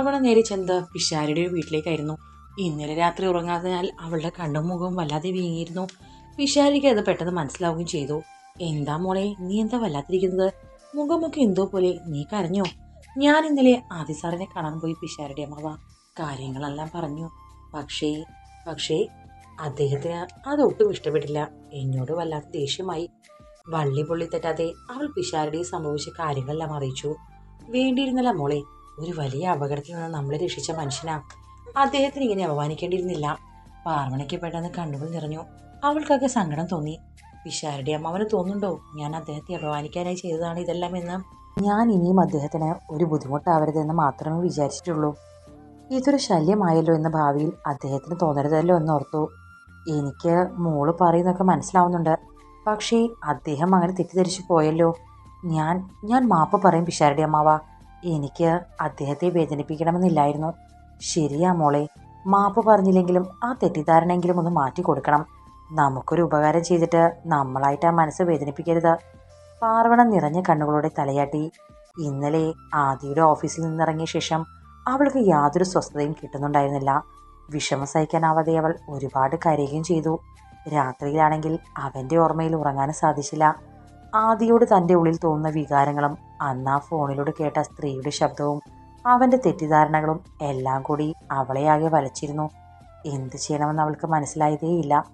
പാർവണ നേരെ ചെന്നത് പിഷാരിയുടെ വീട്ടിലേക്കായിരുന്നു. ഇന്നലെ രാത്രി ഉറങ്ങാത്തതിനാൽ അവളുടെ കണ്ണും മുഖവും വല്ലാതെ വീങ്ങിയിരുന്നു. പിഷാരിക്ക് അത് പെട്ടെന്ന് മനസ്സിലാവുകയും ചെയ്തു. എന്താ മോളെ നീ എന്താ വല്ലാതിരിക്കുന്നത്? മുഖമൊക്കെ എന്തോ പോലെ നീ കരഞ്ഞോ? ഞാൻ ഇന്നലെ ആദി സാറിനെ കാണാൻ പോയി പിഷാരിയുടെ അമ്മവ കാര്യങ്ങളെല്ലാം പറഞ്ഞു. പക്ഷേ പക്ഷേ അദ്ദേഹത്തിന് അതൊട്ടും ഇഷ്ടപ്പെട്ടില്ല. എന്നോട് വല്ലാത്ത ദേഷ്യമായി. വള്ളി പൊള്ളി തെറ്റാതെ അവൾ പിഷാരുടെ സംഭവിച്ച കാര്യങ്ങളെല്ലാം അറിയിച്ചു. വേണ്ടിയിരുന്നല്ല മോളെ ഒരു വലിയ അപകടത്തിൽ നിന്ന് നമ്മളെ രക്ഷിച്ച മനുഷ്യനാ. അദ്ദേഹത്തിന് ഇങ്ങനെ അപമാനിക്കേണ്ടിയിരുന്നില്ല. പാർവണയ്ക്ക് പെട്ടെന്ന് കണ്ണുകൾ നിറഞ്ഞു. അവൾക്കൊക്കെ സങ്കടം തോന്നി. പിഷാരുടെ അമ്മാവന് തോന്നുന്നുണ്ടോ? ഞാൻ അദ്ദേഹത്തെ അപമാനിക്കാനായി ചെയ്തതാണ് ഇതെല്ലാം എന്ന്. ഞാൻ ഇനിയും അദ്ദേഹത്തിന് ഒരു ബുദ്ധിമുട്ടാവരുതെന്ന് മാത്രമേ വിചാരിച്ചിട്ടുള്ളൂ. ഇതൊരു ശല്യമായല്ലോ എന്ന ഭാവിയിൽ അദ്ദേഹത്തിന് തോന്നരുതല്ലോ എന്ന് ഓർത്തു എനിക്ക് മോൾ പറയുന്നൊക്കെ മനസ്സിലാവുന്നുണ്ട്. പക്ഷേ അദ്ദേഹം അങ്ങനെ തെറ്റിദ്ധരിച്ചു പോയല്ലോ. ഞാൻ ഞാൻ മാപ്പ് പറയും പിഷാരുടെ അമ്മാവ. എനിക്ക് അദ്ദേഹത്തെ വേദനിപ്പിക്കണമെന്നില്ലായിരുന്നു. ശരിയാ മോളെ മാപ്പ് പറഞ്ഞില്ലെങ്കിലും ആ തെറ്റിദ്ധാരണയെങ്കിലും ഒന്ന് മാറ്റി കൊടുക്കണം. നമുക്കൊരു ഉപകാരം ചെയ്തിട്ട് നമ്മളായിട്ട് ആ മനസ്സ് വേദനിപ്പിക്കരുത്. പാർവണം നിറഞ്ഞ കണ്ണുകളോടെ തലയാട്ടി. ഇന്നലെ ആദിയുടെ ഓഫീസിൽ നിന്നിറങ്ങിയ ശേഷം അവൾക്ക് യാതൊരു സ്വസ്ഥതയും കിട്ടുന്നുണ്ടായിരുന്നില്ല. വിഷമം സഹിക്കാനാവാതെ അവൾ ഒരുപാട് കരയുകയും ചെയ്തു. രാത്രിയിലാണെങ്കിൽ അവന്റെ ഓർമ്മയിൽ ഉറങ്ങാനും സാധിച്ചില്ല. ആദിയോട് തന്റെ ഉള്ളിൽ തോന്നുന്ന വികാരങ്ങളും അന്ന് ആ ഫോണിലൂടെ കേട്ട സ്ത്രീയുടെ ശബ്ദവും അവന്റെ തെറ്റിദ്ധാരണകളും എല്ലാം കൂടി അവളെ ആകെ വലച്ചിരുന്നു. എന്തു ചെയ്യണമെന്ന് അവൾക്ക് മനസ്സിലായതേയില്ല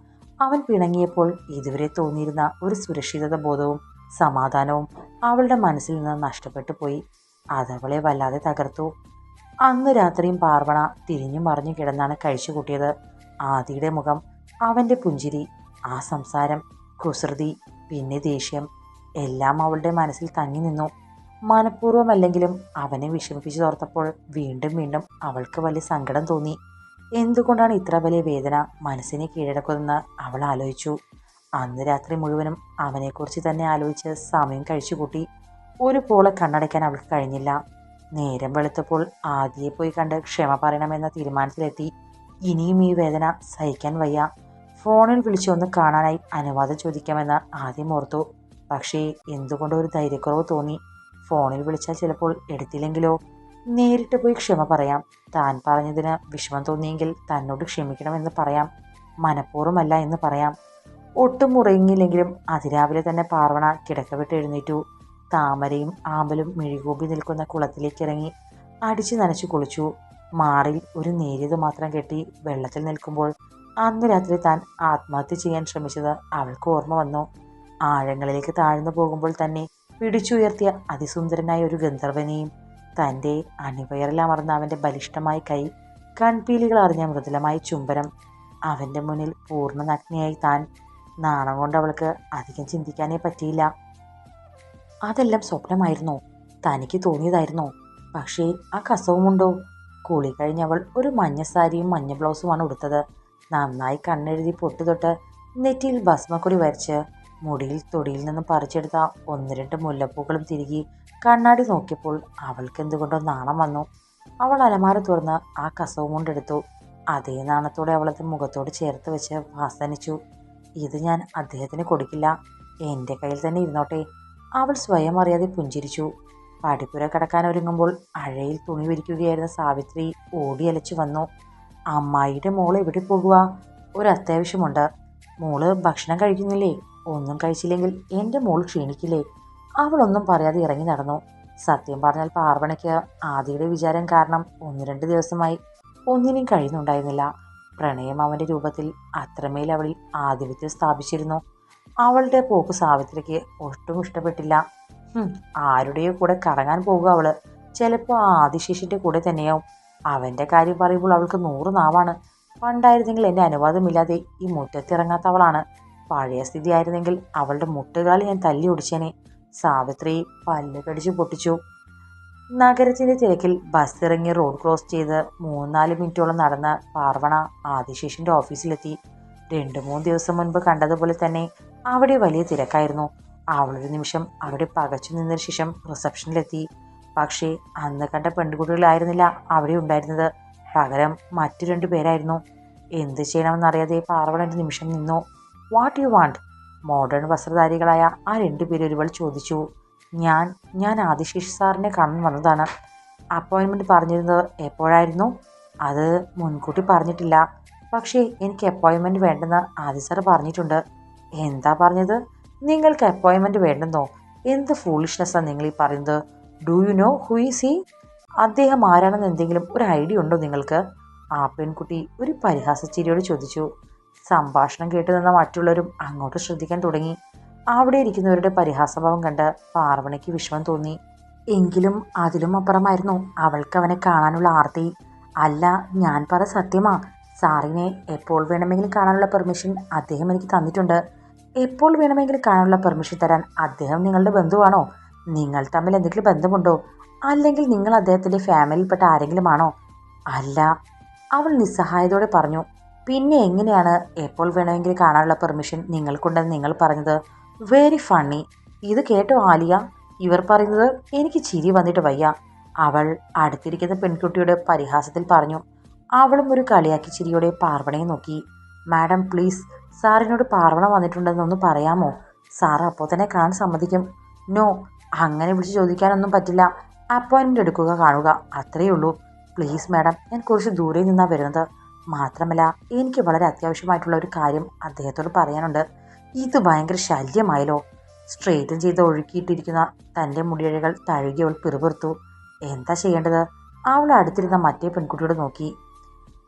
അവൻ പിണങ്ങിയപ്പോൾ ഇതുവരെ തോന്നിയിരുന്ന ഒരു സുരക്ഷിതത ബോധവും സമാധാനവും അവളുടെ മനസ്സിൽ നിന്ന് നഷ്ടപ്പെട്ടു പോയി. അതവളെ വല്ലാതെ തകർത്തു. അന്ന് രാത്രിയും പാർവണ തിരിഞ്ഞു മറിഞ്ഞു കിടന്നാണ് കഴിച്ചു കൂട്ടിയത്. ആദിയുടെ മുഖം അവന്റെ പുഞ്ചിരി ആ സംസാരം കുസൃതി പിന്നെ ദേഷ്യം എല്ലാം അവളുടെ മനസ്സിൽ തങ്ങി നിന്നു. മനഃപൂർവമല്ലെങ്കിലും അവനെ വിഷമിപ്പിച്ചു തോർത്തപ്പോൾ വീണ്ടും വീണ്ടും അവൾക്ക് വലിയ സങ്കടം തോന്നി. എന്തുകൊണ്ടാണ് ഇത്ര വലിയ വേദന മനസ്സിനെ കീഴടക്കുന്നതെന്ന് അവൾ ആലോചിച്ചു. അന്ന് രാത്രി മുഴുവനും അവനെക്കുറിച്ച് തന്നെ ആലോചിച്ച് സമയം കഴിച്ചുകൂട്ടി. ഒരു പോളെ കണ്ണടയ്ക്കാൻ അവൾക്ക് കഴിഞ്ഞില്ല. നേരം വെളുത്തപ്പോൾ ആദ്യയെ പോയി കണ്ട് ക്ഷമ പറയണമെന്ന തീരുമാനത്തിലെത്തി. ഇനിയും ഈ വേദന സഹിക്കാൻ വയ്യ. ഫോണിൽ വിളിച്ചു ഒന്ന് കാണാനായി അനുവാദം ചോദിക്കാമെന്ന് ആദ്യം ഓർത്തു. പക്ഷേ എന്തുകൊണ്ടോ ഒരു ധൈര്യക്കുറവ് തോന്നി? ഫോണിൽ വിളിച്ചാൽ ചിലപ്പോൾ എടുത്തില്ലെങ്കിലോ? നേരിട്ട് പോയി ക്ഷമ പറയാം. താൻ പറഞ്ഞതിന് വിഷമം തോന്നിയെങ്കിൽ തന്നോട് ക്ഷമിക്കണമെന്ന് പറയാം. മനഃപൂർവമല്ല എന്ന് പറയാം. ഒട്ടും ഉറങ്ങിയില്ലെങ്കിലും അതിരാവിലെ തന്നെ പാർവണ കിടക്ക വിട്ട് എഴുന്നേറ്റു. താമരയും ആമ്പലും മെഴുകൂപി നിൽക്കുന്ന കുളത്തിലേക്ക് ഇറങ്ങി അടിച്ചു നനച്ചു കുളിച്ചു. മാറിൽ ഒരു നേരിയത് മാത്രം കെട്ടി വെള്ളത്തിൽ നിൽക്കുമ്പോൾ അന്ന് രാത്രി താൻ ആത്മഹത്യ ചെയ്യാൻ ശ്രമിച്ചത് അവൾക്ക് ഓർമ്മ വന്നു. ആഴങ്ങളിലേക്ക് താഴ്ന്നു പോകുമ്പോൾ തന്നെ പിടിച്ചുയർത്തിയ അതിസുന്ദരനായ ഒരു ഗന്ധർവനെയും തന്റെ അണിവയറിലമർന്ന അവന്റെ ബലിഷ്ഠമായ കൈ കൺപീലികൾ അറിഞ്ഞ മൃദുലമായ ചുംബനം അവന്റെ മുന്നിൽ പൂർണ നഗ്നയായി താൻ നാണം കൊണ്ട് അവൾക്ക് അധികം ചിന്തിക്കാനേ പറ്റിയില്ല. അതെല്ലാം സ്വപ്നമായിരുന്നോ. തനിക്ക് തോന്നിയതായിരുന്നോ. പക്ഷേ ആ കസവുമുണ്ടോ? കുളി കഴിഞ്ഞവൾ ഒരു മഞ്ഞ സാരിയും മഞ്ഞ ബ്ലൗസുമാണ് ഉടുത്തത്. നന്നായി കണ്ണെഴുതി പൊട്ടുതൊട്ട് നെറ്റിയിൽ ഭസ്മക്കുറി വരച്ച് മുടിയിൽ തൊടിയിൽ നിന്ന് പറിച്ചെടുത്ത ഒന്ന് രണ്ട് മുല്ലപ്പൂക്കളും തിരികെ കണ്ണാടി നോക്കിയപ്പോൾ അവൾക്ക് എന്തുകൊണ്ടോ നാണം വന്നു. അവൾ അലമാര തുറന്ന് ആ കസവും കൊണ്ടെടുത്തു അതേ നാണത്തോടെ അവളത് മുഖത്തോട് ചേർത്ത് വെച്ച് വാസനിച്ചു. ഇത് ഞാൻ അദ്ദേഹത്തിന് കൊടുക്കില്ല. എന്റെ കയ്യിൽ തന്നെ ഇരുന്നോട്ടെ. അവൾ സ്വയം അറിയാതെ പുഞ്ചിരിച്ചു. പടിപ്പുര കടക്കാൻ ഒരുങ്ങുമ്പോൾ അഴയിൽ തുണി വിരിക്കുകയായിരുന്ന സാവിത്രി ഓടിയലച്ചു വന്നു. അമ്മായിയുടെ മോൾ എവിടെ പോകുക ഒരു അത്യാവശ്യമുണ്ട്. മോൾ ഭക്ഷണം കഴിക്കുന്നില്ലേ? ഒന്നും കഴിച്ചില്ലെങ്കിൽ എന്റെ മോൾ ക്ഷീണിക്കില്ലേ? അവളൊന്നും പറയാതെ ഇറങ്ങി നടന്നു. സത്യം പറഞ്ഞാൽ പാർവണയ്ക്ക് ആദിയുടെ വിചാരം കാരണം ഒന്ന് രണ്ട് ദിവസമായി ഒന്നിനും കഴിയുന്നുണ്ടായിരുന്നില്ല. പ്രണയം അവന്റെ രൂപത്തിൽ അത്രമേൽ അവളിൽ ആധിപത്യം സ്ഥാപിച്ചിരുന്നു. അവളുടെ പോക്ക് സാവിത്രിക്ക് ഒട്ടും ഇഷ്ടപ്പെട്ടില്ല. ആരുടെയോ കൂടെ കറങ്ങാൻ പോകുക അവൾ. ചിലപ്പോൾ ആദിശേഷിന്റെ കൂടെ തന്നെയാവും. അവന്റെ കാര്യം പറയുമ്പോൾ അവൾക്ക് നൂറ് നാവാണ്. പണ്ടായിരുന്നെങ്കിൽ എന്റെ അനുവാദമില്ലാതെ ഈ മുറ്റത്തിറങ്ങാത്ത അവളാണ് പഴയ സ്ഥിതി ആയിരുന്നെങ്കിൽ അവളുടെ മുട്ടുകാൽ ഞാൻ തല്ലി ഒടിച്ചേനെ സാവിത്രി പല്ല് കടിച്ചു പൊട്ടിച്ചു. നഗരത്തിന്റെ തിരക്കിൽ ബസ് ഇറങ്ങി റോഡ് ക്രോസ് ചെയ്ത് മൂന്നാൽ മിനിറ്റോളം നടന്ന പാർവണ ആദിശേഷിന്റെ ഓഫീസിലെത്തി രണ്ട് മൂന്ന് ദിവസം മുൻപ് കണ്ടതുപോലെ തന്നെ അവിടെ വലിയ തിരക്കായിരുന്നു. അവളൊരു നിമിഷം അവിടെ പകച്ചു നിന്നതിന് ശേഷം റിസപ്ഷനിലെത്തി പക്ഷേ അന്ന് കണ്ട പെൺകുട്ടികളായിരുന്നില്ല അവിടെ ഉണ്ടായിരുന്നത്. പകരം മറ്റു രണ്ടു പേരായിരുന്നു. എന്ത് ചെയ്യണമെന്നറിയാതെ പാർവണ ഒരു നിമിഷം നിന്നു. വാട്ട് യു വാണ്ട് മോഡേൺ വസ്ത്രധാരികളായ ആ രണ്ടുപേരും ഒരുവൾ ചോദിച്ചു. ഞാൻ ഞാൻ ആദിശേഷ് സാറിനെ കാണാൻ വന്നതാണ്. അപ്പോയിൻമെന്റ് പറഞ്ഞിരുന്നത് എപ്പോഴായിരുന്നു? അത് മുൻകൂട്ടി പറഞ്ഞിട്ടില്ല. പക്ഷേ എനിക്ക് അപ്പോയിൻമെന്റ് വേണ്ടെന്ന് ആദി സാർ പറഞ്ഞിട്ടുണ്ട്. എന്താ പറഞ്ഞത്? നിങ്ങൾക്ക് അപ്പോയിൻമെന്റ് വേണ്ടെന്നോ? എന്ത് ഫൂളിഷ്നെസ്സാണ് നിങ്ങൾ ഈ പറയുന്നത്? Do you know who is he അദ്ദേഹം ആരാണെന്ന് എന്തെങ്കിലും ഒരു ഐഡിയ ഉണ്ടോ നിങ്ങൾക്ക്? ആ പെൺകുട്ടി ഒരു പരിഹാസച്ചിരിയോട് ചോദിച്ചു. സംഭാഷണം കേട്ടു നിന്ന മറ്റുള്ളവരും അങ്ങോട്ട് ശ്രദ്ധിക്കാൻ തുടങ്ങി. അവിടെ ഇരിക്കുന്നവരുടെ പരിഹാസഭാവം കണ്ട് പാർവണിക്ക് വിഷമം തോന്നി. എങ്കിലും അതിലും അപ്പുറമായിരുന്നു അവൾക്ക് അവനെ കാണാനുള്ള ആർത്തി. അല്ല ഞാൻ പറ സത്യമാ സാറിനെ എപ്പോൾ വേണമെങ്കിലും കാണാനുള്ള പെർമിഷൻ അദ്ദേഹം എനിക്ക് തന്നിട്ടുണ്ട്. എപ്പോൾ വേണമെങ്കിലും കാണാനുള്ള പെർമിഷൻ തരാൻ അദ്ദേഹം നിങ്ങളുടെ ബന്ധുവാണോ? നിങ്ങൾ തമ്മിൽ എന്തെങ്കിലും ബന്ധമുണ്ടോ? അല്ലെങ്കിൽ നിങ്ങൾ അദ്ദേഹത്തിന്റെ ഫാമിലിയിൽപ്പെട്ട ആരെങ്കിലും ആണോ അല്ല അവൾ നിസ്സഹായതയോടെ പറഞ്ഞു പിന്നെ എങ്ങനെയാണ് എപ്പോൾ വേണമെങ്കിലും കാണാനുള്ള പെർമിഷൻ നിങ്ങൾക്കുണ്ടെന്ന് നിങ്ങൾ പറഞ്ഞത്? വെരി ഫണ്ണി ഇത് കേട്ടോ ആലിയ. ഇവർ പറയുന്നത് എനിക്ക് ചിരി വന്നിട്ട് വയ്യ. അവൾ അടുത്തിരിക്കുന്ന പെൺകുട്ടിയുടെ പരിഹാസത്തിൽ പറഞ്ഞു. അവളും ഒരു കളിയാക്കി ചിരിയോടെ പാർവണയെ നോക്കി. മാഡം പ്ലീസ് സാറിനോട് പാർവണ വന്നിട്ടുണ്ടെന്നൊന്ന് പറയാമോ? സാർ അപ്പോൾ തന്നെ കാണാൻ സമ്മതിക്കും. നോ അങ്ങനെ വിളിച്ച് ചോദിക്കാനൊന്നും പറ്റില്ല. അപ്പോയിൻമെന്റ് എടുക്കുക കാണുക. അത്രയേ ഉള്ളൂ. പ്ലീസ് മാഡം ഞാൻ കുറച്ച് ദൂരെ നിന്നാണ് വരുന്നത്. മാത്രമല്ല എനിക്ക് വളരെ അത്യാവശ്യമായിട്ടുള്ള ഒരു കാര്യം അദ്ദേഹത്തോട് പറയാനുണ്ട്. ഇത് ഭയങ്കര ശല്യമായല്ലോ. സ്ട്രെയിറ്റൻ ചെയ്ത് ഒഴുക്കിയിട്ടിരിക്കുന്ന തന്റെ മുടിയഴകൾ തഴുകി അവൾ പിറുപിറുത്തു. എന്താ ചെയ്യേണ്ടത്? അവൾ അടുത്തിരുന്ന മറ്റേ പെൺകുട്ടിയോട് നോക്കി.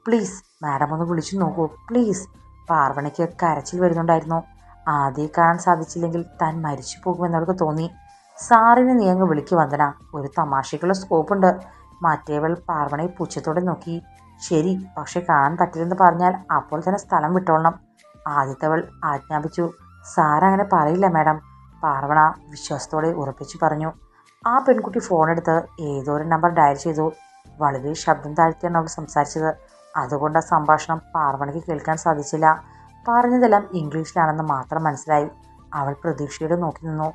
പ്ലീസ് മാഡം ഒന്ന് വിളിച്ചു നോക്കൂ. പ്ലീസ്. പാർവണയ്ക്ക് കരച്ചിൽ വരുന്നുണ്ടായിരുന്നു. ആദ്യം കാണാൻ സാധിച്ചില്ലെങ്കിൽ താൻ മരിച്ചു പോകുമെന്നവൾക്ക് തോന്നി. സാറിനെ നീ അങ്ങ് വിളിക്കു വന്ദന. ഒരു തമാശയ്ക്കുള്ള സ്കോപ്പുണ്ട് മറ്റേവൾ പാർവണയെ പുച്ഛത്തോടെ നോക്കി. ശരി പക്ഷെ കാണാൻ പറ്റില്ലെന്ന് പറഞ്ഞാൽ അപ്പോൾ തന്നെ സ്ഥലം വിട്ടോളണം. ആദ്യത്തവൾ ആജ്ഞാപിച്ചു. സാർ അങ്ങനെ പറയില്ല മാഡം. പാർവണ വിശ്വാസത്തോടെ ഉറപ്പിച്ചു പറഞ്ഞു. ആ പെൺകുട്ടി ഫോണെടുത്ത് ഏതോ ഒരു നമ്പർ ഡയൽ ചെയ്തു. വളരെ ശബ്ദം താഴ്ത്തിയാണ് അവൾ സംസാരിച്ചത്. അതുകൊണ്ട് ആ സംഭാഷണം പാർവണയ്ക്ക് കേൾക്കാൻ സാധിച്ചില്ല. പറഞ്ഞതെല്ലാം ഇംഗ്ലീഷിലാണെന്ന് മാത്രം മനസ്സിലായി. അവൾ പ്രതീക്ഷയോടെ നോക്കി നിന്നു.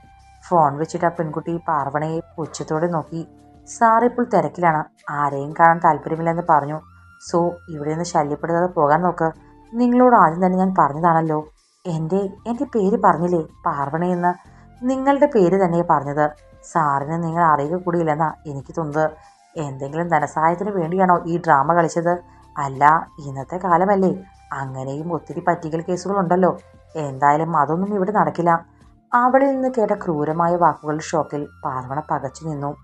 ഫോൺ വെച്ചിട്ട് ആ പെൺകുട്ടി പാർവണയെ പുച്ഛത്തോടെ നോക്കി. സാർ ഇപ്പോൾ തിരക്കിലാണ്. ആരെയും കാണാൻ താല്പര്യമില്ലെന്ന് പറഞ്ഞു. സോ ഇവിടെ നിന്ന് ശല്യപ്പെടുത്താതെ പോകാൻ നോക്ക്. നിങ്ങളോട് ആദ്യം തന്നെ ഞാൻ പറഞ്ഞതാണല്ലോ. എന്റെ എന്റെ പേര് പറഞ്ഞില്ലേ? പാർവണയെന്ന് നിങ്ങളുടെ പേര് തന്നെ പറഞ്ഞത്. സാറിന് നിങ്ങൾ അറിയുക കൂടിയില്ലെന്നാ എനിക്ക് തോന്നുന്നത്. എന്തെങ്കിലും ധനസഹായത്തിന് വേണ്ടിയാണോ ഈ ഡ്രാമ കളിച്ചത്? അല്ല ഇന്നത്തെ കാലമല്ലേ. അങ്ങനെയും ഒത്തിരി പറ്റിക്കൽ കേസുകളുണ്ടല്ലോ. എന്തായാലും അതൊന്നും ഇവിടെ നടക്കില്ല. അവളിൽ നിന്ന് കേട്ട ക്രൂരമായ വാക്കുകളുടെ ഷോക്കിൽ പാർവണ പകച്ചു നിന്നു.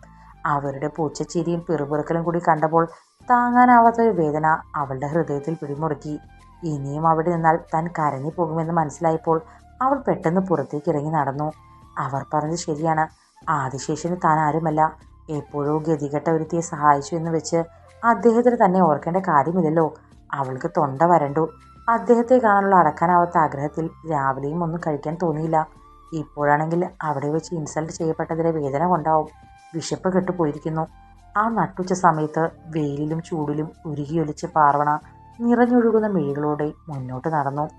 അവരുടെ പൂച്ചച്ചിരിയും പിറുപിറുക്കലും കൂടി കണ്ടപ്പോൾ താങ്ങാനാവാത്ത ഒരു വേദന അവളുടെ ഹൃദയത്തിൽ പിടിമുറുക്കി. ഇനിയും അവിടെ നിന്നാൽ താൻ കരഞ്ഞു പോകുമെന്ന് മനസ്സിലായപ്പോൾ അവൾ പെട്ടെന്ന് പുറത്തേക്ക് ഇറങ്ങി നടന്നു. അവർ പറഞ്ഞത് ശരിയാണ്. ആദിശേഷന് താൻ ആരുമല്ല. എപ്പോഴോ ഗതികെട്ട ഒരുത്തിയെ സഹായിച്ചു എന്ന് വെച്ച് അദ്ദേഹത്തിന് തന്നെ ഓർക്കേണ്ട കാര്യമില്ലല്ലോ. അവൾക്ക് തൊണ്ട വരണ്ടു. അദ്ദേഹത്തെ കാണാനുള്ള അടക്കാനാവാത്ത ആഗ്രഹത്തിൽ രാവിലെയും ഒന്നും കഴിക്കാൻ തോന്നിയില്ല. ഇപ്പോഴാണെങ്കിൽ അവിടെ വെച്ച് ഇൻസൾട്ട് ചെയ്യപ്പെട്ടതിലെ വേദന കൊണ്ടാവും വിശപ്പ് കെട്ടുപോയിരിക്കുന്നു. ആ നട്ടുച്ച സമയത്ത് വെയിലിലും ചൂടിലും ഉരുകിയൊലിച്ച് പാർവണ നിറഞ്ഞൊഴുകുന്ന മിഴികളോടെ മുന്നോട്ട് നടന്നു.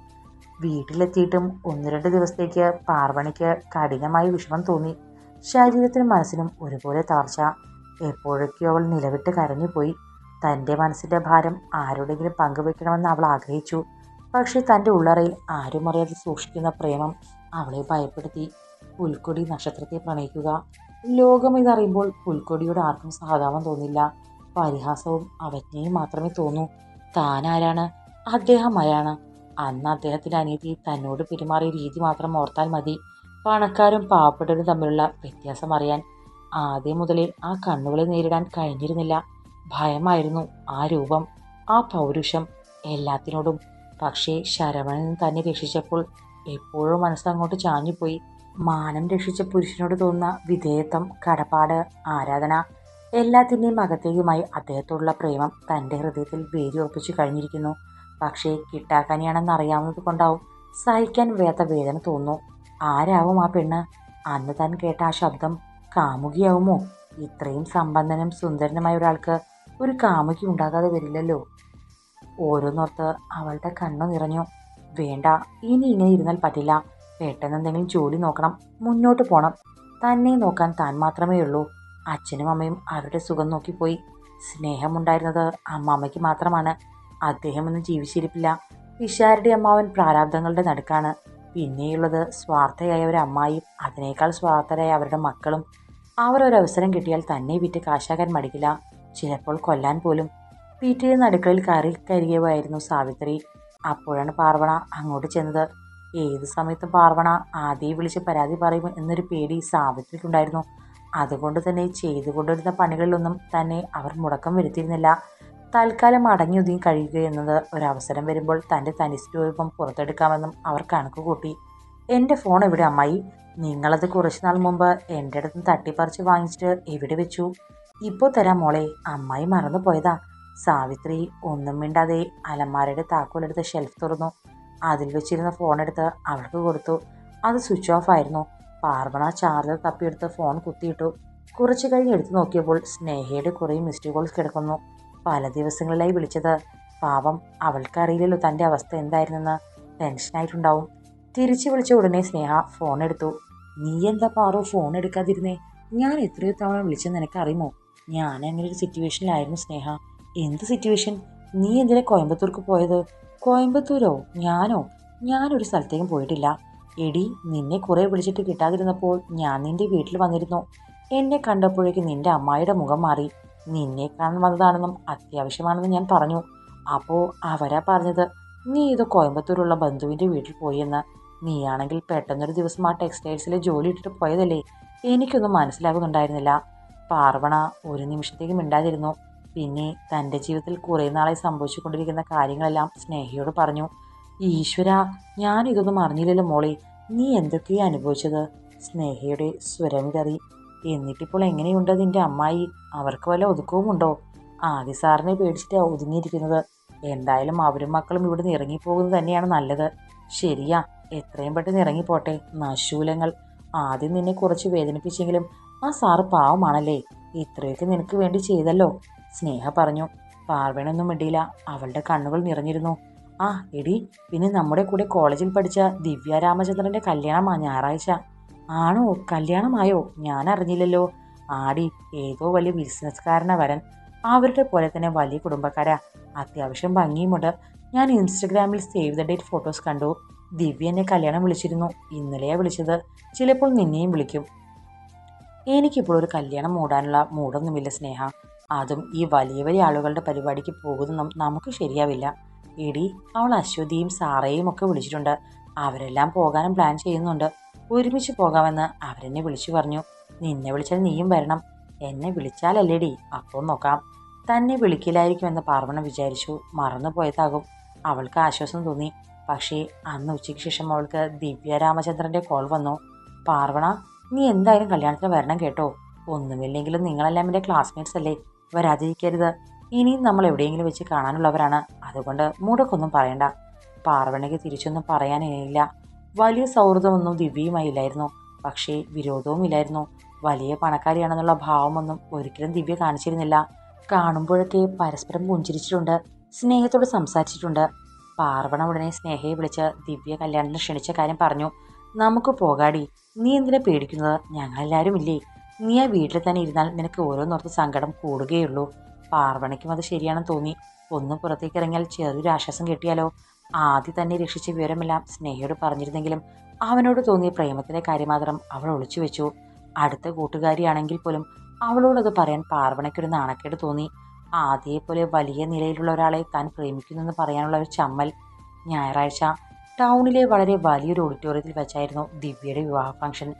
വീട്ടിലെത്തിയിട്ടും ഒന്ന് രണ്ട് ദിവസത്തേക്ക് പാർവണിക്ക് കഠിനമായി വിഷമം തോന്നി. ശരീരത്തിനും മനസ്സിനും ഒരുപോലെ തളർച്ച. എപ്പോഴൊക്കെയോ അവൾ നിലവിട്ട് കരഞ്ഞുപോയി. തന്റെ മനസ്സിന്റെ ഭാരം ആരോടെങ്കിലും പങ്കുവെക്കണമെന്ന് അവൾ ആഗ്രഹിച്ചു. പക്ഷേ തന്റെ ഉള്ളറയിൽ ആരും അറിയാതെ സൂക്ഷിക്കുന്ന പ്രേമം അവളെ ഭയപ്പെടുത്തി. പുൽക്കൊടി നക്ഷത്രത്തെ പ്രണയിക്കുക ലോകം ഇതറിയുമ്പോൾ പുൽക്കൊടിയോട് ആർക്കും സഹതാപം തോന്നില്ല. പരിഹാസവും അവജ്ഞയും മാത്രമേ തോന്നൂ. താൻ ആരാണ് അദ്ദേഹം ആരാണ്? അന്ന് അദ്ദേഹത്തിന്റെ അനിയത്തി തന്നോട് പെരുമാറിയ രീതി മാത്രം ഓർത്താൽ മതി. പണക്കാരും പാവപ്പെട്ടവരും തമ്മിലുള്ള വ്യത്യാസം അറിയാൻ ആദ്യം മുതലേ ആ കണ്ണുകളെ നേരിടാൻ കഴിഞ്ഞിരുന്നില്ല. ഭയമായിരുന്നു ആ രൂപം ആ പൗരുഷം എല്ലാത്തിനോടും. പക്ഷേ ശരവണൻ തന്നെ രക്ഷിച്ചപ്പോൾ എപ്പോഴും മനസ്സങ്ങോട്ട് ചാഞ്ഞുപോയി. മാനം രക്ഷിച്ച പുരുഷനോട് തോന്നുന്ന വിധേയത്വം കടപ്പാട് ആരാധന എല്ലാത്തിന്റെയും അകത്തേക്കുമായി അദ്ദേഹത്തോടുള്ള പ്രേമം തന്റെ ഹൃദയത്തിൽ വേരുറപ്പിച്ചു കഴിഞ്ഞിരിക്കുന്നു. പക്ഷേ കിട്ടാക്കാനിയാണെന്ന് അറിയാവുന്നത് കൊണ്ടാവും സഹിക്കാൻ വയ്യാത്ത വേദന തോന്നുന്നു. ആരാവും ആ പെണ്ണ്? അന്ന് താൻ കേട്ട ആ ശബ്ദം കാമുകിയാവുമോ? ഇത്രയും സമ്പന്നനും സുന്ദരനുമായ ഒരാൾക്ക് ഒരു കാമുകി ഉണ്ടാകാതെ വരില്ലല്ലോ. ഓരോന്നോർത്ത് അവളുടെ കണ്ണു നിറഞ്ഞു. വേണ്ട ഇനി ഇങ്ങനെ ഇരുന്നാൽ പറ്റില്ല. പെട്ടെന്ന് എന്തെങ്കിലും ജോലി നോക്കണം മുന്നോട്ട് പോകണം തന്നെ നോക്കാൻ താൻ മാത്രമേ ഉള്ളൂ. അച്ഛനും അമ്മയും അവരുടെ സുഖം നോക്കിപ്പോയി സ്നേഹമുണ്ടായിരുന്നത് അമ്മാമ്മയ്ക്ക് മാത്രമാണ്. അദ്ദേഹമൊന്നും ജീവിച്ചിരിപ്പില്ല. വിശാരുടെ അമ്മാവൻ പ്രാരാബ്ദങ്ങളുടെ നടുക്കാണ്. പിന്നെയുള്ളത് സ്വാർത്ഥയായ ഒരു അമ്മായിയും അതിനേക്കാൾ സ്വാർത്ഥരായ അവരുടെ മക്കളും. അവർ ഒരവസരം കിട്ടിയാൽ തന്നെ വിറ്റ് കാശാക്കാൻ മടിക്കില്ല. ചിലപ്പോൾ കൊല്ലാൻ പോലും. പിറ്റേന്ന് അടുക്കളയിൽ കറി കരികയായിരുന്നു സാവിത്രി. അപ്പോഴാണ് പാർവണ അങ്ങോട്ട് ചെന്നത്. ഏത് സമയത്തും പാർവണ ആദ്യം വിളിച്ച് പരാതി പറയും എന്നൊരു പേടി സാവിത്രിക്കുണ്ടായിരുന്നു. അതുകൊണ്ട് തന്നെ ചെയ്തുകൊണ്ടിരുന്ന പണികളിലൊന്നും തന്നെ അവർ മുടക്കം വരുത്തിയിരുന്നില്ല. തൽക്കാലം അടങ്ങി ഒതുങ്ങി കഴിയുക എന്നത് ഒരവസരം വരുമ്പോൾ തന്റെ തനിസ്വരൂപം പുറത്തെടുക്കാമെന്നും അവർ കണക്ക് കൂട്ടി. എന്റെ ഫോൺ എവിടെ അമ്മായി? നിങ്ങളത് കുറച്ച് നാൾ മുമ്പ് എന്റെ അടുത്ത് തട്ടിപ്പറിച്ച് വാങ്ങിച്ചിട്ട് എവിടെ വെച്ചു? ഇപ്പോൾ തരാം മോളെ. അമ്മായി മറന്നു പോയതാ സാവിത്രി ഒന്നും മിണ്ടാതെ അലമാരയുടെ താക്കോലെടുത്ത് ഷെൽഫ് തുറന്നു. അതിൽ വെച്ചിരുന്ന ഫോൺ എടുത്ത് അവൾക്ക് കൊടുത്തു. അത് സ്വിച്ച് ഓഫ് ആയിരുന്നു. പാർവണ ചാർജർ തപ്പിയെടുത്ത് ഫോൺ കുത്തിയിട്ടു. കുറച്ച് കഴിഞ്ഞ് എടുത്തു നോക്കിയപ്പോൾ സ്നേഹയുടെ കുറേ മിസ്ഡ് കോൾസ് കിടക്കുന്നു. പല ദിവസങ്ങളിലായി വിളിച്ചത്. പാവം അവൾക്കറിയില്ലല്ലോ തന്റെ അവസ്ഥ എന്തായിരുന്നെന്ന്. ടെൻഷനായിട്ടുണ്ടാവും തിരിച്ചു വിളിച്ച ഉടനെ സ്നേഹ ഫോൺ എടുത്തു. നീ എന്താ പാറോ ഫോൺ എടുക്കാതിരുന്നേ? ഞാൻ എത്രയോ തവണ വിളിച്ചെന്ന് നിനക്കറിയുമോ? ഞാൻ അങ്ങനെ ഒരു സിറ്റുവേഷനിലായിരുന്നു സ്നേഹ. എന്ത് സിറ്റുവേഷൻ നീ എന്തിനാ കോയമ്പത്തൂർക്ക് പോയത്? കോയമ്പത്തൂരോ? ഞാനോ? ഞാനൊരു സ്ഥലത്തേക്കും പോയിട്ടില്ല. എടി നിന്നെ കുറേ വിളിച്ചിട്ട് കിട്ടാതിരുന്നപ്പോൾ ഞാൻ നിന്റെ വീട്ടിൽ വന്നിരുന്നു. എന്നെ കണ്ടപ്പോഴേക്കും നിന്റെ അമ്മായിയുടെ മുഖം മാറി. നിന്നെ കാണാൻ വന്നതാണെന്നും അത്യാവശ്യമാണെന്നും ഞാൻ പറഞ്ഞു. അപ്പോൾ അവരാ പറഞ്ഞത് നീ ഇത് കോയമ്പത്തൂരുള്ള ബന്ധുവിന്റെ വീട്ടിൽ പോയെന്ന് നീയാണെങ്കിൽ പെട്ടെന്നൊരു ദിവസം ആ ടെക്സ്റ്റൈൽസിലെ ജോലി ഇട്ടിട്ട് പോയതല്ലേ? എനിക്കൊന്നും മനസ്സിലാകുന്നുണ്ടായിരുന്നില്ല പാർവണ ഒരു നിമിഷത്തേക്കും മിണ്ടാതിരുന്നു. പിന്നെ തന്റെ ജീവിതത്തിൽ കുറേ നാളായി സംഭവിച്ചുകൊണ്ടിരിക്കുന്ന കാര്യങ്ങളെല്ലാം സ്നേഹയോട് പറഞ്ഞു. ഈശ്വര ഞാൻ ഇതൊന്നും അറിഞ്ഞില്ലല്ലോ മോളെ. നീ എന്തൊക്കെയാ അനുഭവിച്ചത്? സ്നേഹയുടെ സ്വരം കറി. എന്നിട്ടിപ്പോൾ എങ്ങനെയുണ്ട് അതിന്റെ അമ്മായി? അവർക്ക് വല്ല ഒതുക്കവുമുണ്ടോ? ആദ്യ സാറിനെ പേടിച്ചിട്ടാണ് ഒതുങ്ങിയിരിക്കുന്നത്. എന്തായാലും അവരും മക്കളും ഇവിടെ നിന്ന് ഇറങ്ങിപ്പോകുന്നത് തന്നെയാണ് നല്ലത്. ശരിയാ എത്രയും പെട്ടെന്ന് ഇറങ്ങിപ്പോട്ടെ. നശൂലങ്ങൾ. ആദ്യം നിന്നെ കുറച്ച് വേദനിപ്പിച്ചെങ്കിലും ആ സാറ് പാവമാണല്ലേ? ഇത്രയൊക്കെ നിനക്ക് വേണ്ടി ചെയ്തല്ലോ. സ്നേഹ പറഞ്ഞു. പാർവണൊന്നും മിണ്ടിയില്ല. അവളുടെ കണ്ണുകൾ നിറഞ്ഞിരുന്നു. ആ എടി പിന്നെ നമ്മുടെ കൂടെ കോളേജിൽ പഠിച്ച ദിവ്യ രാമചന്ദ്രന്റെ കല്യാണമാ ഞായറാഴ്ച. ആണോ? കല്യാണമായോ? ഞാൻ അറിഞ്ഞില്ലല്ലോ. ആടി ഏതോ വലിയ ബിസിനസ്സുകാരനാ വരൻ. അവരുടെ പോലെ തന്നെ വലിയ കുടുംബക്കാരാ. അത്യാവശ്യം ഭംഗിയുമുണ്ട്. ഞാൻ ഇൻസ്റ്റഗ്രാമിൽ സേവ് ദ ഡേറ്റ് ഫോട്ടോസ് കണ്ടു. ദിവ്യ എന്നെ കല്യാണം വിളിച്ചിരുന്നു. ഇന്നലെയാ വിളിച്ചത്. ചിലപ്പോൾ നിന്നെയും വിളിക്കും. എനിക്കിപ്പോൾ ഒരു കല്യാണം മൂടാനുള്ള മൂടൊന്നുമില്ല സ്നേഹ. അതും ഈ വലിയ വലിയ ആളുകളുടെ പരിപാടിക്ക് പോകുന്നതും നമുക്ക് ശരിയാവില്ല. എടി അവൾ അശ്വതിയും സാറയും ഒക്കെ വിളിച്ചിട്ടുണ്ട്. അവരെല്ലാം പോകാനും പ്ലാൻ ചെയ്യുന്നുണ്ട്. ഒരുമിച്ച് പോകാമെന്ന് അവരെന്നെ വിളിച്ചു പറഞ്ഞു. നിന്നെ വിളിച്ചാൽ നീയും വരണം. എന്നെ വിളിച്ചാലല്ലേടി? അപ്പോൾ നോക്കാം. തന്നെ വിളിക്കില്ലായിരിക്കുമെന്ന് പാർവണ വിചാരിച്ചു. മറന്നുപോയതാകും. അവൾക്ക് ആശ്വാസം തോന്നി. പക്ഷേ അന്ന് ഉച്ചയ്ക്ക് ശേഷം അവൾക്ക് ദിവ്യ രാമചന്ദ്രന്റെ കോൾ വന്നു. പാർവണ നീ എന്തായാലും കല്യാണത്തിന് വരണം കേട്ടോ. ഒന്നുമില്ലെങ്കിലും നിങ്ങളെല്ലാം എന്റെ ക്ലാസ്മേറ്റ്സ് അല്ലേ? വരാതിരിക്കരുത്. ഇനിയും നമ്മൾ എവിടെയെങ്കിലും വെച്ച് കാണാനുള്ളവരാണ്. അതുകൊണ്ട് മൂടക്കൊന്നും പറയണ്ട. പാർവണയ്ക്ക് തിരിച്ചൊന്നും പറയാനില്ല. വലിയ സൗഹൃദമൊന്നും ദിവ്യയുമായി ഇല്ലായിരുന്നു. പക്ഷേ വിരോധവും ഇല്ലായിരുന്നു. വലിയ പണക്കാരിയാണെന്നുള്ള ഭാവമൊന്നും ഒരിക്കലും ദിവ്യ കാണിച്ചിരുന്നില്ല. കാണുമ്പോഴൊക്കെ പരസ്പരം പുഞ്ചിരിച്ചിട്ടുണ്ട്. സ്നേഹത്തോട് സംസാരിച്ചിട്ടുണ്ട്. പാർവണ ഉടനെ സ്നേഹയെ വിളിച്ച് ദിവ്യ കല്യാണത്തിന് ക്ഷണിച്ച കാര്യം പറഞ്ഞു. നമുക്ക് പോകാടി. നീ എന്തിനാ പേടിക്കുന്നത്? ഞങ്ങളെല്ലാവരും ഇല്ലേ? നീ ആ വീട്ടിൽ തന്നെ ഇരുന്നാൽ നിനക്ക് ഓരോന്നോർത്ത് സങ്കടം കൂടുകയുള്ളൂ. പാർവണയ്ക്കും അത് ശരിയാണെന്ന് തോന്നി. ഒന്ന് പുറത്തേക്ക് ഇറങ്ങിയാൽ ചെറിയൊരു ആശ്വാസം കിട്ടിയാലോ? ആദ്യം തന്നെ രക്ഷിച്ച വിവരമെല്ലാം സ്നേഹയോട് പറഞ്ഞിരുന്നെങ്കിലും അവനോട് തോന്നിയ പ്രേമത്തിന്റെ കാര്യം മാത്രം അവൾ ഒളിച്ചു വെച്ചു. അടുത്ത കൂട്ടുകാരിയാണെങ്കിൽ പോലും അവളോടത് പറയാൻ പാർവണയ്ക്കൊരു നാണക്കേട് തോന്നി. ആദ്യയെപ്പോലെ വലിയ നിലയിലുള്ള ഒരാളെ താൻ പ്രേമിക്കുന്നെന്ന് പറയാനുള്ള ഒരു ചമ്മൽ. ഞായറാഴ്ച ടൗണിലെ വളരെ വലിയൊരു ഓഡിറ്റോറിയത്തിൽ വെച്ചായിരുന്നു ദിവ്യയുടെ വിവാഹ ഫംഗ്ഷൻ.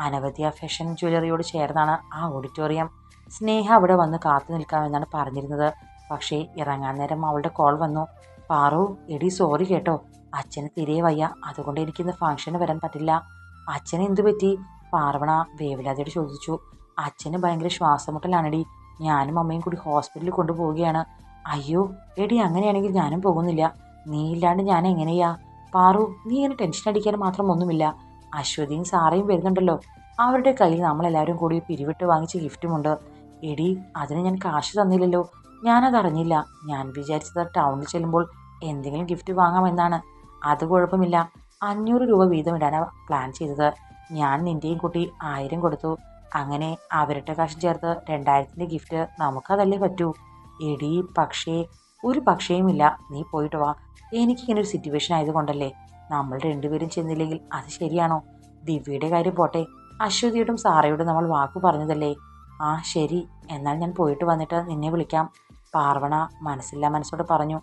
അനവധ്യ ഫാഷൻ ജ്വല്ലറിയോട് ചേർന്നാണ് ആ ഓഡിറ്റോറിയം സ്നേഹ അവിടെ വന്ന് കാത്തു നിൽക്കാമെന്നാണ് പറഞ്ഞിരുന്നത്. പക്ഷേ ഇറങ്ങാൻ നേരം അവളുടെ കോൾ വന്നു. പാറു എടി സോറി കേട്ടോ. അച്ഛന് തിരെ വയ്യ. അതുകൊണ്ട് എനിക്കിന്ന് ഫംഗ്ഷന് വരാൻ പറ്റില്ല. അച്ഛന് എന്തു പറ്റി? പാർവണ വേവിലാതയോട് ചോദിച്ചു. അച്ഛന് ഭയങ്കര ശ്വാസമുട്ടലാണെടി. ഞാനും അമ്മയും കൂടി ഹോസ്പിറ്റലിൽ കൊണ്ടുപോവുകയാണ്. അയ്യോ എടി അങ്ങനെയാണെങ്കിൽ ഞാനും പോകുന്നില്ല. നീ ഇല്ലാണ്ട് ഞാൻ എങ്ങനെയാ? പാറു നീ ഇങ്ങനെ ടെൻഷൻ അടിക്കാൻ മാത്രം ഒന്നുമില്ല. അശ്വതിയും സാറയും വരുന്നുണ്ടല്ലോ. അവരുടെ കയ്യിൽ നമ്മളെല്ലാവരും കൂടി പിരിവിട്ട് വാങ്ങിച്ച ഗിഫ്റ്റുമുണ്ട്. എടി അതിന് ഞാൻ കാശ് തന്നില്ലല്ലോ. ഞാനത് അറിഞ്ഞില്ല. ഞാൻ വിചാരിച്ചത് ടൗണിൽ ചെല്ലുമ്പോൾ എന്തെങ്കിലും ഗിഫ്റ്റ് വാങ്ങാമെന്നാണ്. അത് കുഴപ്പമില്ല. അഞ്ഞൂറ് രൂപ വീതം ഇടാനാണ് പ്ലാൻ ചെയ്തത്. ഞാൻ നിന്റെയും കുട്ടി ആയിരം കൊടുത്തു. അങ്ങനെ അവരുടെ കാശ് ചേർത്ത് രണ്ടായിരത്തിന്റെ ഗിഫ്റ്റ് നമുക്കതല്ലേ പറ്റൂ? എടി പക്ഷേ ഒരു പക്ഷേയുമില്ല. നീ പോയിട്ട് വാ. എനിക്കിങ്ങനെ ഒരു സിറ്റുവേഷൻ ആയതുകൊണ്ടല്ലേ നമ്മൾ രണ്ടുപേരും ചെന്നില്ലെങ്കിൽ അത് ശരിയാണോ? ദിവ്യയുടെ കാര്യം പോട്ടെ. അശ്വതിയോടും സാറയോടും നമ്മൾ വാക്ക് പറഞ്ഞതല്ലേ? ആ ശരി. എന്നാൽ ഞാൻ പോയിട്ട് വന്നിട്ട് നിന്നെ വിളിക്കാം. പാർവണ മനസ്സില്ല മനസ്സോട് പറഞ്ഞു.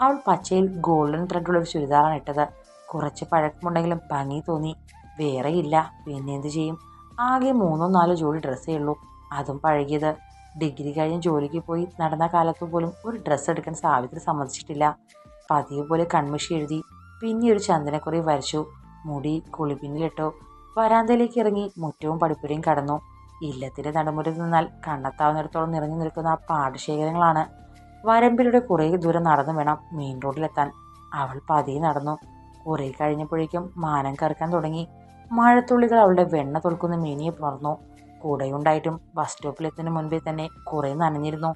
അവൾ പച്ചയിൽ ഗോൾഡൻ ത്രെഡുള്ള ഒരു ചുരിദാറാണ് ഇട്ടത്. കുറച്ച് പഴക്കമുണ്ടെങ്കിലും ഭംഗി തോന്നി. വേറെ ഇല്ല. പിന്നെ എന്ത് ചെയ്യും? ആകെ മൂന്നോ നാലോ ജോഡി ഡ്രസ്സേ ഉള്ളൂ. അതും പഴകിയത്. ഡിഗ്രി കഴിഞ്ഞ് ജോലിക്ക് പോയി നടന്ന കാലത്ത് പോലും ഒരു ഡ്രസ്സ് എടുക്കാൻ സാവിത്രി സമ്മതിച്ചിട്ടില്ല. പതിവ് പോലെ കൺമിഷി എഴുതി പിന്നെ ഒരു ചന്ദനക്കുറി വരച്ചു. മുടി കുളിപ്പിന്നിലിട്ടു വരാന്തയിലേക്ക് ഇറങ്ങി മുറ്റവും പടിപ്പുരയും കടന്നു. ഇല്ലത്തിന്റെ നടുമുറിൽ നിന്നാൽ കണ്ണെത്താവുന്നിടത്തോളം നിറഞ്ഞു നിൽക്കുന്ന ആ പാടശേഖരങ്ങളാണ്. വരമ്പിലൂടെ കുറേ ദൂരം നടന്നു വേണം മെയിൻ റോഡിലെത്താൻ. അവൾ പതിയെ നടന്നു. കുറേ കഴിഞ്ഞപ്പോഴേക്കും മാനം കറക്കാൻ തുടങ്ങി. മഴത്തുള്ളികൾ അവളുടെ വെണ്ണ തൊൽക്കുന്ന മേനിയെ പുണർന്നു. കൂടെയുണ്ടായിട്ടും ബസ് സ്റ്റോപ്പിലെത്തുന്നതിന് മുൻപേ തന്നെ കുറേ നനഞ്ഞിരുന്നു.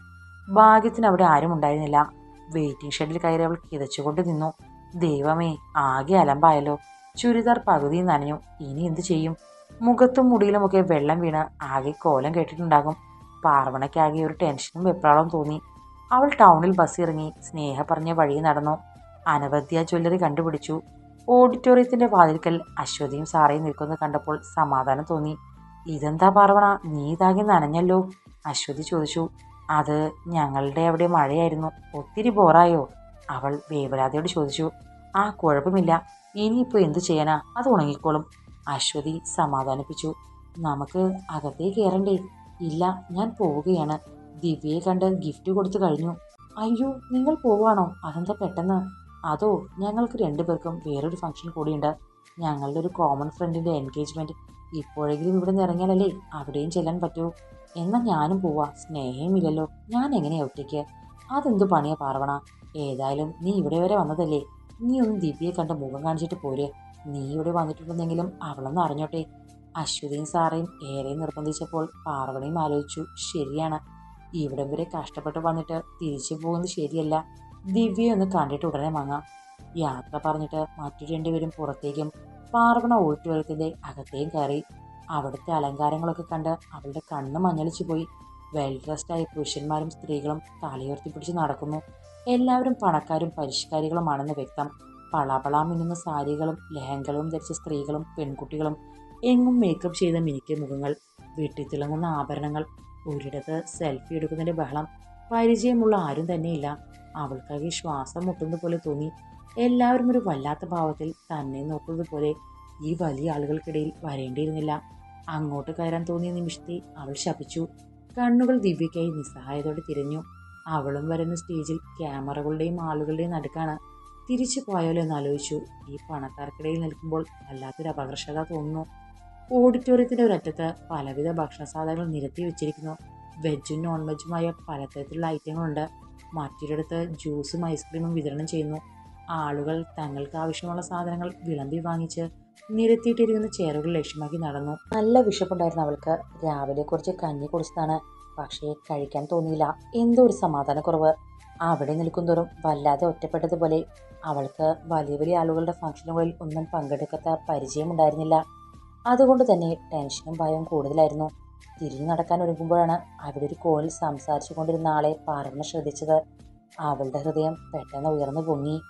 ഭാഗ്യത്തിന് അവിടെ ആരും ഉണ്ടായിരുന്നില്ല വെയിറ്റിംഗ് ഷെഡിൽ കയറി അവൾ കിതച്ചുകൊണ്ട് നിന്നു. ദൈവമേ ആകെ അലമ്പായല്ലോ. ചുരിദാർ പകുതി നനഞ്ഞു. ഇനി എന്തു ചെയ്യും? മുഖത്തും മുടിയിലുമൊക്കെ വെള്ളം വീണ് ആകെ കോലം കേട്ടിട്ടുണ്ടാകും. പാർവണയ്ക്കാകെ ഒരു ടെൻഷനും വെപ്രാളവും തോന്നി. അവൾ ടൗണിൽ ബസ് ഇറങ്ങി സ്നേഹ പറഞ്ഞ വഴി നടന്നു. അനവധ്യ ജ്വല്ലറി കണ്ടുപിടിച്ചു. ഓഡിറ്റോറിയത്തിന്റെ വാതിൽക്കൽ അശ്വതിയും സാറയും നിൽക്കുന്നത് കണ്ടപ്പോൾ സമാധാനം തോന്നി. ഇതെന്താ പാർവണ? നീ ഇതാകെ നനഞ്ഞല്ലോ? അശ്വതി ചോദിച്ചു. അത് ഞങ്ങളുടെ അവിടെ മഴയായിരുന്നു. ഒത്തിരി ബോറായോ? അവൾ വേവലാതയോട് ചോദിച്ചു ആ കുഴപ്പമില്ല. ഇനിയിപ്പോൾ എന്തു ചെയ്യാനാ? അത് ഉണങ്ങിക്കോളും. അശ്വതി സമാധാനിപ്പിച്ചു. നമുക്ക് അകത്തേ കയറണ്ടേ ഇല്ല ഞാൻ പോവുകയാണ്. ദിവ്യയെ കണ്ട് ഗിഫ്റ്റ് കൊടുത്തു കഴിഞ്ഞു. അയ്യോ നിങ്ങൾ പോവാണോ അതെന്താ പെട്ടെന്ന്? അതോ ഞങ്ങൾക്ക് രണ്ടുപേർക്കും വേറൊരു ഫംഗ്ഷൻ കൂടിയുണ്ട്. ഞങ്ങളുടെ ഒരു കോമൺ ഫ്രണ്ടിന്റെ എൻഗേജ്മെന്റ് ഇപ്പോഴെങ്കിലും ഇവിടെ നിന്ന് ഇറങ്ങിയാലല്ലേ അവിടെയും ചെല്ലാൻ പറ്റൂ. എന്നാൽ ഞാനും പോവാ. സ്നേഹമില്ലല്ലോ. ഞാൻ എങ്ങനെയാ ഒറ്റയ്ക്ക്? അതെന്തു പണിയാ പാർവണ? ഏതായാലും നീ ഇവിടെ വരെ വന്നതല്ലേ? നീ ഒന്ന് ദിവ്യയെ കണ്ട മുഖം കാണിച്ചിട്ട് പോരെ. നീ ഇവിടെ വന്നിട്ടുണ്ടെന്നെങ്കിലും അവളൊന്ന് അറിഞ്ഞോട്ടെ. അശ്വതിയും സാറേയും ഏറെ നിർബന്ധിച്ചപ്പോൾ പാർവണിയും ആലോചിച്ചു ശരിയാണ്. ഇവിടം വരെ കഷ്ടപ്പെട്ട് വന്നിട്ട് തിരിച്ചു പോകുന്നത് ശരിയല്ല. ദിവ്യയെ ഒന്ന് കണ്ടിട്ട് ഉടനെ വാങ്ങാം. യാത്ര പറഞ്ഞിട്ട് മറ്റു രണ്ടുപേരും പുറത്തേക്കും പാർവണ ഓട്ടുവരത്തിന്റെ അകത്തേയും കയറി. അവിടുത്തെ അലങ്കാരങ്ങളൊക്കെ കണ്ട് അവളുടെ കണ്ണ് മഞ്ഞളിച്ചു പോയി വെൽ ഡ്രസ്ഡായ പുരുഷന്മാരും സ്ത്രീകളും തലയുയർത്തി പിടിച്ച് നടക്കുന്നു. എല്ലാവരും പണക്കാരും പരിഷ്കാരികളുമാണെന്ന് വ്യക്തം. പളാപളാ മിന്നുന്ന സാരികളും ലഹങ്കകളും ധരിച്ച സ്ത്രീകളും പെൺകുട്ടികളും എങ്ങും മേക്കപ്പ് ചെയ്ത മിനിക്ക് മുഖങ്ങൾ വീട്ടിൽ തിളങ്ങുന്ന ആഭരണങ്ങൾ ഒരിടത്ത് സെൽഫി എടുക്കുന്നതിന്റെ ബഹളം പരിചയമുള്ള ആരും തന്നെയില്ല. അവൾക്കാകെ ശ്വാസം മുട്ടുന്നത് പോലെ തോന്നി. എല്ലാവരും ഒരു വല്ലാത്ത ഭാവത്തിൽ തന്നെ നോക്കുന്നത് പോലെ ഈ വലിയ ആളുകൾക്കിടയിൽ വരേണ്ടിയിരുന്നില്ല. അങ്ങോട്ട് കയറാൻ തോന്നിയ നിമിഷത്തെ അവൾ ശപിച്ചു. കണ്ണുകൾ ദിവ്യയ്ക്കായി നിസ്സഹായതോടെ തിരഞ്ഞു. അവളും വരുന്ന സ്റ്റേജിൽ ക്യാമറകളുടെയും ആളുകളുടെയും നടുക്കാണ്. തിരിച്ചു പോയാലോ എന്ന് ആലോചിച്ചു. ഈ പണക്കാർക്കിടയിൽ നിൽക്കുമ്പോൾ വല്ലാത്തൊരു അപകർഷത തോന്നുന്നു. ഓഡിറ്റോറിയത്തിന്റെ ഒരറ്റത്ത് പലവിധ ഭക്ഷണ സാധനങ്ങൾ നിരത്തി വെച്ചിരിക്കുന്നു. വെജും നോൺ വെജുമായ പലതരത്തിലുള്ള ഐറ്റങ്ങളുണ്ട്. മറ്റൊരിടത്ത് ജ്യൂസും ഐസ്ക്രീമും വിതരണം ചെയ്യുന്നു. ആളുകൾ തങ്ങൾക്ക് ആവശ്യമുള്ള സാധനങ്ങൾ വിളമ്പി വാങ്ങിച്ച് നിരത്തിയിട്ടിരിക്കുന്ന ചെയറുകൾ ലക്ഷ്യമാക്കി നടന്നു. നല്ല വിഷപ്പുണ്ടായിരുന്നു അവൾക്ക്. രാവിലെ കുറച്ച് കഞ്ഞി കുടിച്ചതാണ്. പക്ഷേ കഴിക്കാൻ തോന്നിയില്ല. എന്തോ ഒരു സമാധാനക്കുറവ്. അവിടെ നിൽക്കുന്തോറും വല്ലാതെ ഒറ്റപ്പെട്ടതുപോലെ അവൾക്ക് വലിയ വലിയ ആളുകളുടെ ഫംഗ്ഷനുകളിൽ ഒന്നും പങ്കെടുക്കാത്ത പരിചയമുണ്ടായിരുന്നില്ല. അതുകൊണ്ട് തന്നെ ടെൻഷനും ഭയവും കൂടുതലായിരുന്നു. തിരിഞ്ഞു നടക്കാൻ ഒരുങ്ങുമ്പോഴാണ് അവിടെ ഒരു കോളിൽ സംസാരിച്ചു കൊണ്ടിരുന്ന ആളെ പാർവണ ശ്രദ്ധിച്ചത്. അവളുടെ ഹൃദയം പെട്ടെന്ന് ഉയർന്നു പൊങ്ങി.